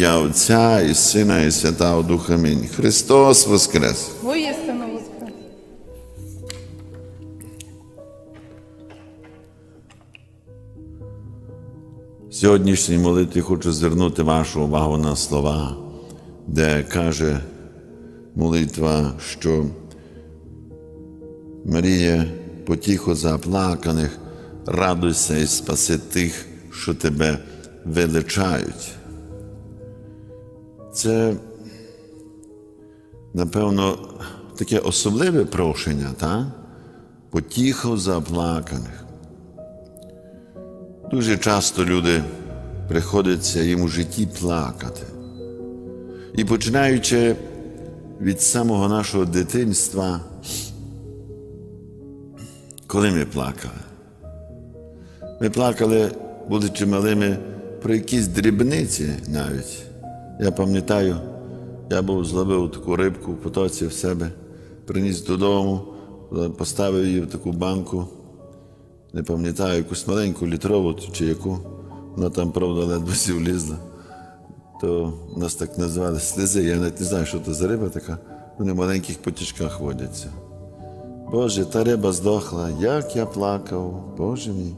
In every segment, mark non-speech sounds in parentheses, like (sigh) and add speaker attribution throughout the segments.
Speaker 1: ім'я Отця і Сина, і Святого Духа. Амінь. Христос Воскрес!
Speaker 2: Воістину воскрес.
Speaker 1: В сьогоднішній молитві хочу звернути вашу увагу на слова, де каже молитва, що Марія потіху заплаканих, радуйся і спаси тих, що тебе величають. Це, напевно, таке особливе прошення, так? Потіху заплаканих. Дуже часто люди приходиться їм у житті плакати. І починаючи від самого нашого дитинства, коли ми плакали? Ми плакали, будучи малими, про якісь дрібниці навіть. Я пам'ятаю, я був зловив таку рибку в потоці в себе, приніс додому, поставив її в таку банку не пам'ятаю, якусь маленьку літрову чи яку, вона там, правда, ледве сі влізла. То нас так називали слізи. Я навіть не знаю, що це за риба така. Вони в маленьких потічках водяться. Боже, та риба здохла, як я плакав, Боже мій.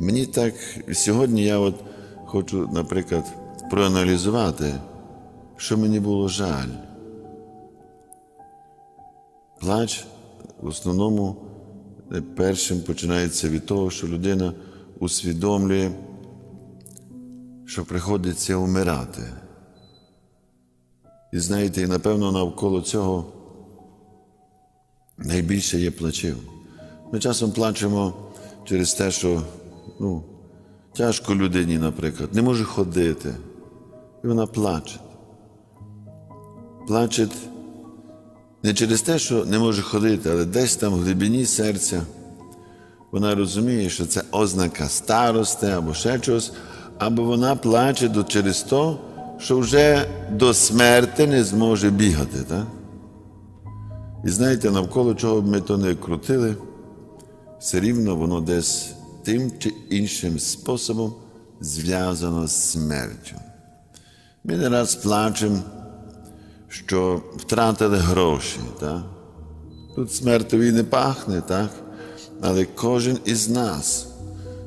Speaker 1: Мені так сьогодні я от хочу, наприклад, проаналізувати, що мені було жаль. Плач в основному першим починається від того, що людина усвідомлює, що приходиться вмирати. І знаєте, і напевно навколо цього найбільше є плачів. Ми часом плачемо через те, що ну, тяжко людині, наприклад, не може ходити. І вона плаче. Плаче не через те, що не може ходити, але десь там в глибині серця вона розуміє, що це ознака старости або ще чогось, або вона плаче через те, що вже до смерти не зможе бігати. Так? І знаєте, навколо чого б ми то не крутили, все рівно воно десь тим чи іншим способом зв'язано з смертю. Ми не раз плачемо що втратили гроші. Так? Тут смертові не пахне, так? але кожен із нас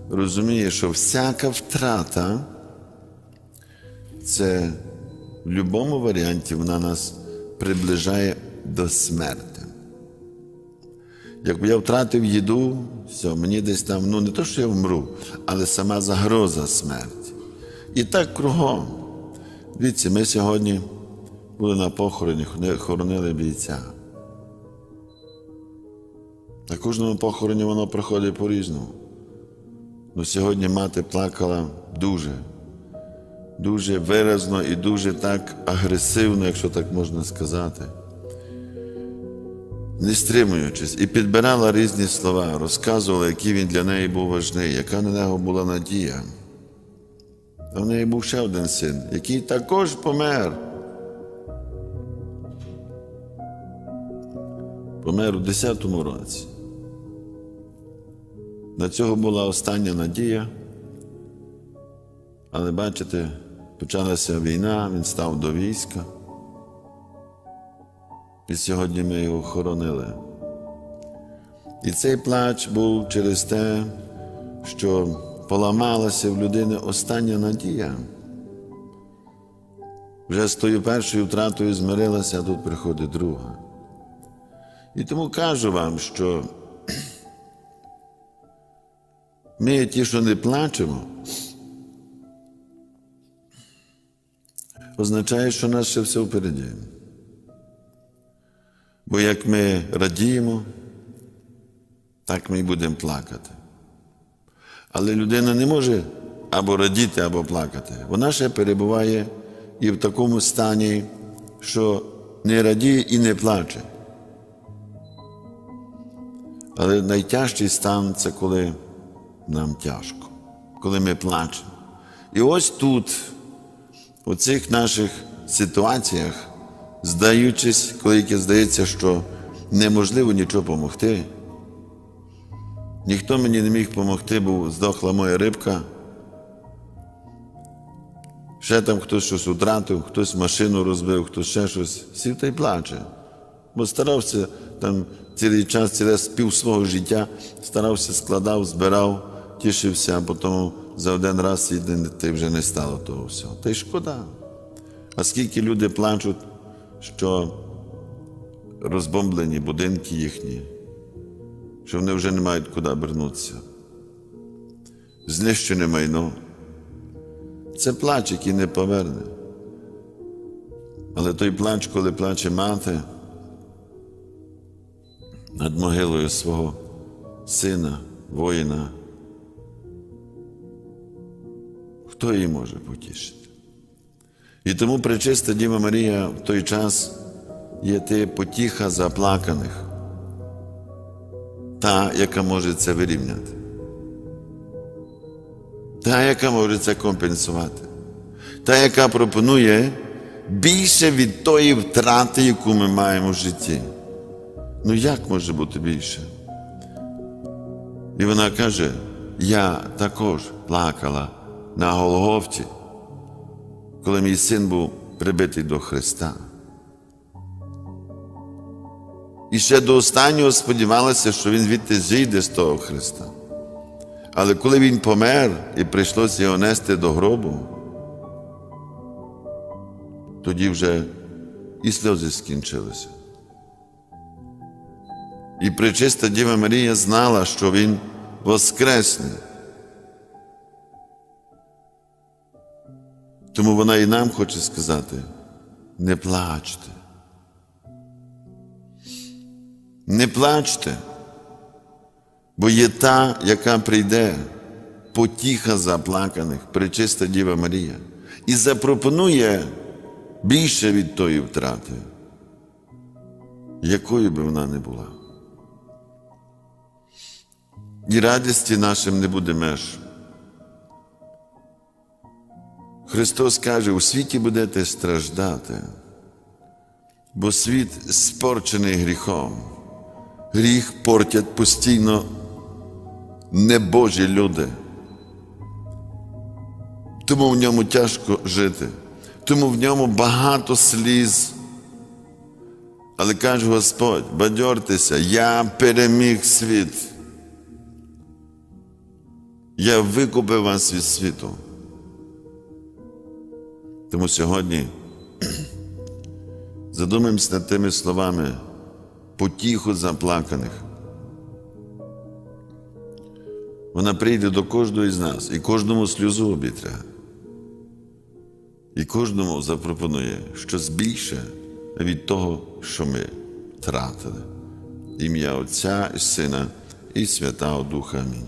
Speaker 1: розуміє, що всяка втрата це в будь-якому варіанті вона нас приближає до смерти. Якби я втратив їду, все, мені десь там, ну не то, що я вмру, але сама загроза смерті. І так кругом. Дивіться, ми сьогодні були на похороні, хоронили бійця. На кожному похороні воно проходить по-різному. Ну, сьогодні мати плакала дуже, дуже виразно і дуже так агресивно, якщо так можна сказати. Не стримуючись, і підбирала різні слова, розказувала, який він для неї був важний, яка на нього була надія. А в неї був ще один син, який також помер. Помер у 10-му році. На цього була остання надія. Але бачите, почалася війна, він став до війська. І сьогодні ми його хоронили. І цей плач був через те, що поламалася в людини остання надія. Вже з тою першою втратою змирилася, а тут приходить друга. І тому кажу вам, що ми ті, що не плачемо, означає, що нас ще все впереді. Бо як ми радіємо, так ми й будемо плакати. Але людина не може або радіти, або плакати. Вона ще перебуває і в такому стані, що не радіє і не плаче. Але найтяжчий стан це коли нам тяжко, коли ми плачемо. І ось тут, у цих наших ситуаціях, здаючись, коли здається, що неможливо нічого допомогти. Ніхто мені не міг допомогти, бо здохла моя рибка. ще там хтось щось втратив, хтось машину розбив, хтось ще щось, сів та й плаче. Бо старався там цілий час, ціле пів свого життя, старався, складав, збирав, тішився, а потім за один раз і ти вже не стало того всього. Та й шкода. А скільки люди плачуть, що розбомблені будинки їхні, що вони вже не мають куди вернутися. Знищене майно. Це плач, який не поверне. Але той плач, коли плаче мати над могилою свого сина, воїна, хто її може потішити? І тому пречиста Діва Марія в той час є ти потіха заплаканих, та, яка може це вирівняти, та, яка може це компенсувати, та, яка пропонує більше від тої втрати, яку ми маємо в житті. Ну як може бути більше? І вона каже: я також плакала на Голгофті, коли мій син був прибитий до Христа. І ще до останнього сподівалася, що він звідти зійде з того Христа. Але коли він помер і прийшлося його нести до гробу, тоді вже і сльози скінчилися. І пречиста Діва Марія знала, що він воскресне. Тому вона і нам хоче сказати: не плачте. Не плачте, бо є та, яка прийде, потіха заплаканих, пречиста Діва Марія, і запропонує більше від тої втрати, якою би вона не була. І радості нашим не буде меж. Христос каже, у світі будете страждати, бо світ спорчений гріхом. Гріх портять постійно небожі люди. Тому в ньому тяжко жити, тому в ньому багато сліз. Але каже Господь, бадьортеся, я переміг світ. Я викупив вас від світу. Тому сьогодні (clears throat) задумаємось над тими словами потіху заплаканих. Вона прийде до кожного із нас і кожному сльозу обітре. І кожному запропонує щось більше від того, що ми втратили. Ім'я Отця і Сина і Святого Духа. Амінь.